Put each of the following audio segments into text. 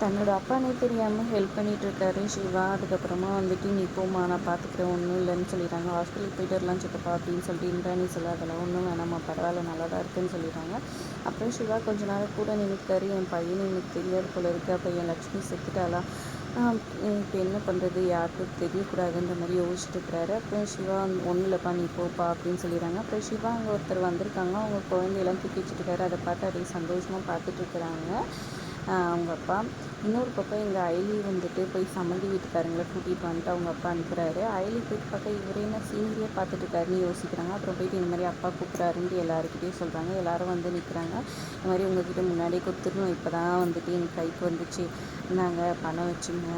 தன்னோட அப்பானே தெரியாமல் ஹெல்ப் பண்ணிட்டு இருக்காரு சிவா. அதுக்கப்புறமா வந்துட்டு நீ போமா நான் பார்த்துக்கிறேன் ஒன்றும் இல்லைன்னு சொல்லிடுறாங்க. ஹாஸ்பிட்டலுக்கு போயிட்டு வரலாம் சித்தப்பா அப்படின்னு சொல்லிட்டு இந்திராணி சொல்ல. அதெல்லாம் ஒன்றும் வேணாம்மா. பரவாயில்ல நல்லா தான் இருக்குன்னு சொல்லிடுறாங்க. அப்புறம் சிவா கொஞ்ச நேரம் கூட நினைக்கிறாரு என் பையன் எனக்கு தெரியாது போல இருக்குது அப்போ என் லக்ஷ்மி செத்துட்டாளா? இப்போ என்ன பண்ணுறது யாருக்கும் தெரியக்கூடாதுன்ற மாதிரி யோசிச்சுட்டு இருக்கிறாரு. அப்புறம் சிவா ஒன்றும் இல்லைப்பா நீ போப்பா அப்படின்னு சொல்லிடுறாங்க. அப்புறம் சிவா அங்கே ஒருத்தர் வந்திருக்காங்க. அவங்க குழந்தையெல்லாம் தூக்கி வச்சுட்டு இருக்காரு. அதை பார்த்து அப்படியே சந்தோஷமாக பார்த்துட்டு இருக்கிறாங்க. அவங்க அப்பா. இன்னொரு பக்கம் எங்கள் அயலி வந்துட்டு போய் சம்மந்தி வீட்டுக்காரங்களை கூட்டிகிட்டு வந்துட்டு அவங்க அப்பா அனுப்புகிறாரு அயலி போயிட்டு பார்க்க இவரே என்ன சீனியரே பார்த்துட்டு இருக்காருன்னு யோசிக்கிறாங்க. அப்புறம் போயிட்டு இந்த மாதிரி அப்பா கூப்பிட்றாருன்ட்டு எல்லாருக்கிட்டையும் சொல்கிறாங்க எல்லோரும் வந்து நிற்கிறாங்க இந்த மாதிரி உங்ககிட்ட முன்னாடியே கொடுத்துருணும் இப்போ தான் வந்துட்டு எங்கள் கைக்கு வந்துச்சு. நாங்கள் பணம் வச்சுங்க.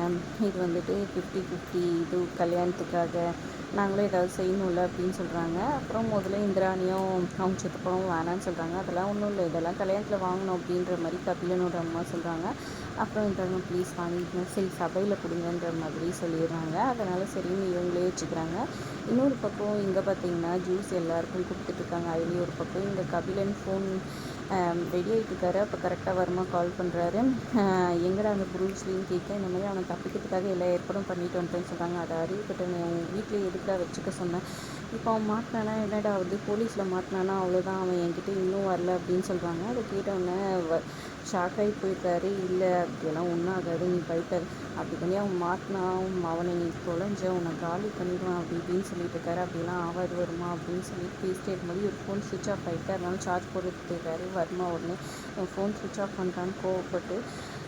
இது வந்துட்டு ஃபிஃப்டி ஃபிஃப்டி இது கல்யாணத்துக்காக நாங்களும் ஏதாவது செய்யணும்ல அப்படின்னு சொல்கிறாங்க அப்புறம் முதல்ல இந்திராணியும் அவங்க சித்தப்பாவும் வேணான்னு சொல்கிறாங்க அதெல்லாம் ஒன்றும் இல்லை. இதெல்லாம் கல்யாணத்தில் வாங்கணும் அப்படின்ற மாதிரி கபிலனோட அம்மா சொல்கிறாங்க அப்புறம் இந்திராணி ப்ளீஸ் வாங்கிக்கங்க சரி சபையில் கொடுங்கன்ற மாதிரி சொல்லிடுறாங்க. அதனால் சரின்னு இவங்களே வச்சுக்கிறாங்க. இன்னொரு பக்கம் இங்கே பார்த்தீங்கன்னா ஜூஸ் எல்லாருக்கும் கொடுத்துட்ருக்காங்க அதுலேயும் ஒரு பக்கம் இந்த கபிலன் ஃபோன் ரெடி ஆகிட்டுருக்காரு அப்போ கரெக்டாக வருமா கால் பண்ணுறாரு எங்கடா அந்த ப்ரூஸ்லின்னு கேட்க இந்த மாதிரி அவனை தப்பிக்கிறதுக்காக எல்லா ஏற்பாடும் பண்ணிட்டு வந்துட்டேன்னு சொல்கிறாங்க அதை அறிவிப்பட்டேன் உன் வீட்டில் எதுக்காக வச்சுக்க சொன்னேன் இப்போ அவன் மாட்டினானா என்னடா வந்து போலீஸில் மாட்டினானா அவ்வளோதான் அவன் என்கிட்ட இன்னும் வரல அப்படின்னு சொல்கிறாங்க அதை கேட்டவுடனே ஷாக் ஆகி போயிருக்காரு இல்லை அப்படியெல்லாம் ஒன்றும் ஆகாது நீ பயப்படாது அப்படி பண்ணி அவன் மாட்டினான் அவனை நீ தொலைஞ்ச உன்னை காலி பண்ணிடுவான் அப்படி இப்படின்னு சொல்லிட்டு இருக்காரு. அப்படிலாம் ஆகாது வருமா அப்படின்னு சொல்லிட்டு பேசிட்டே இருக்கும்போது ஒரு ஃபோன் சுவிட்ச் ஆஃப் ஆகிட்டு அதனால சார்ஜ் போட்டுட்டு இருக்காரு. வருமா உடனே என் ஃபோன் சுவிட்ச் ஆஃப் பண்ணுறான்னு கோவப்பட்டு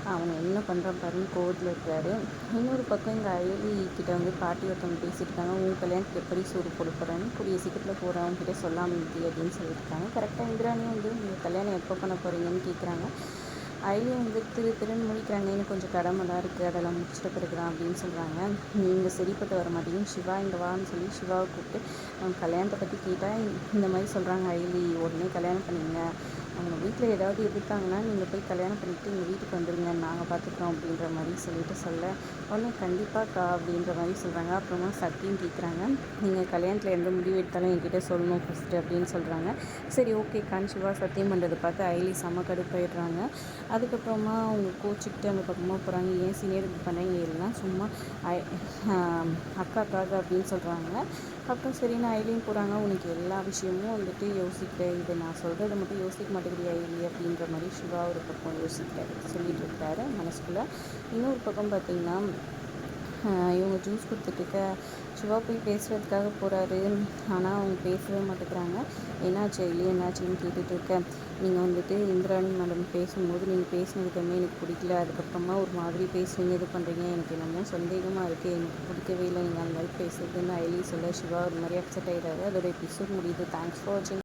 அவனை என்ன பண்ணுறான் பாருன்னு கோவத்தில் இருக்காரு இன்னொரு பக்கம் எங்கள் அயலி கிட்ட வந்து பாட்டி ஒருத்தவங்க பேசியிருக்காங்க உன் கல்யாணத்துக்கு எப்படி சூடு போட போகிறேன்னு கூடிய சீக்கிரத்தில் போகிறவங்க கிட்டே சொல்லாமல் அப்படின்னு சொல்லியிருக்காங்க கரெக்டாக இந்திராணி வந்து உங்கள் கல்யாணம் எப்போ பண்ண போகிறீங்கன்னு கேட்குறாங்க அயலி வந்து திரு திருன்னு முழிக்கிறாங்க. இன்னும் கொஞ்சம் கடமைலாம் இருக்குது அதெல்லாம் முடிச்சுட்டு பிறகுதான் அப்படின்னு சொல்கிறாங்க நீங்கள் சரிப்பட்டு வர மாட்டேங்கும் சிவா இங்கே வான்னு சொல்லி சிவாவை கூப்பிட்டு கல்யாணத்தை பற்றி கேட்டால் இந்த மாதிரி சொல்கிறாங்க அயலி உடனே கல்யாணம் பண்ணிங்க அவங்க வீட்டில் ஏதாவது எதிர்த்தாங்கன்னா நீங்கள் போய் கல்யாணம் பண்ணிவிட்டு எங்கள் வீட்டுக்கு வந்துடுங்க நாங்கள் பார்த்துக்குறோம் அப்படின்ற மாதிரி சொல்லிட்டு சொல்ல உடனே கண்டிப்பாக்கா அப்படின்ற மாதிரி சொல்கிறாங்க அப்புறமா சத்தியம் கேட்குறாங்க நீங்கள் கல்யாணத்தில் எந்த முடிவு எடுத்தாலும் என்கிட்ட சொல்லணும் ஃபஸ்ட்டு அப்படின்னு சொல்கிறாங்க சரி ஓகே கான்சிவா சத்தியம் பண்ணுறது பார்த்து ஐலி செம்ம கடுப்பாயிடுறாங்க அதுக்கப்புறமா அவங்க கோச்சிக்கிட்டு அந்த பக்கமாக போகிறாங்க ஏன் சீனியர் இது பண்ணீங்க? எல்லாம் சும்மா அக்காக்காக அப்படின்னு சொல்கிறாங்க அப்புறம் சரி நான் ஐலியும் போகிறாங்க உனக்கு எல்லா விஷயமும் வந்துட்டு யோசிக்க இதை நான் சொல்கிறத மட்டும் யோசிக்க மாட்டேங்கிறியா ஐலி அப்படின்ற மாதிரி சிவா ஒரு பக்கம் யோசிக்கிறாரு சொல்லிட்டு இருக்கிறாரு மனசுக்குள்ளே இன்னொரு பக்கம் பார்த்திங்கன்னா இவங்க ஜூஸ் கொடுத்துட்ருக்க சிவா போய் பேசுகிறதுக்காக போகிறாரு ஆனால் அவங்க பேசவே மாட்டேங்கிறாங்க. என்னாச்சு இல்லையே என்னாச்சுன்னு கேட்டுட்டு இருக்கேன் நீங்கள் வந்துட்டு இந்திராணி மேடம் பேசும்போது நீங்கள் பேசினது எதுவுமே எனக்கு பிடிக்கல. அதுக்கப்புறமா ஒரு மாதிரி பேசுவீங்க இது பண்ணுறீங்க எனக்கு என்னமோ சந்தேகமாக இருக்குது எனக்கு பிடிக்கவே இல்லை. நீங்கள் அந்த மாதிரி பேசுறதுன்னு ஐலி சொல்ல சிவா ஒரு மாதிரி அப்செட் ஆகிடாரு அதோட எபிசோட் முடியுது. தேங்க்ஸ் ஃபார் வாட்சிங்